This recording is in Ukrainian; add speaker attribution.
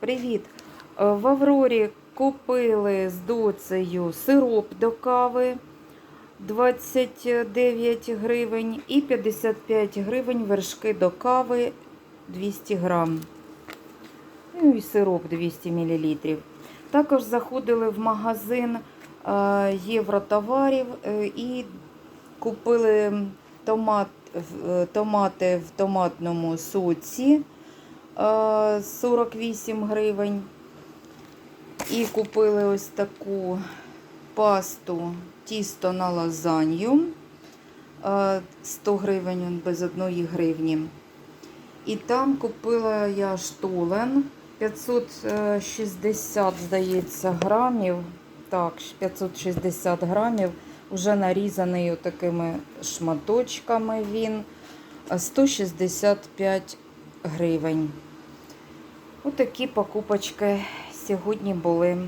Speaker 1: Привіт! Е, В Аврорі купили з доцею сироп до кави 29 гривень і 55 гривень вершки до кави 200 грам. Ну і сироп 200 мл. Також заходили в магазин е, євротоварів е, і купили томат, томати в томатному соці 48 гривень. І купили ось таку пасту тісто на лазанью. е, 100 гривень он без 1 гривні. І там купила я штолен 560, здається, грамів. Так, 560 грамів. Уже нарізаний отакими шматочками він. 165 гривень. Отакі покупочки сьогодні були.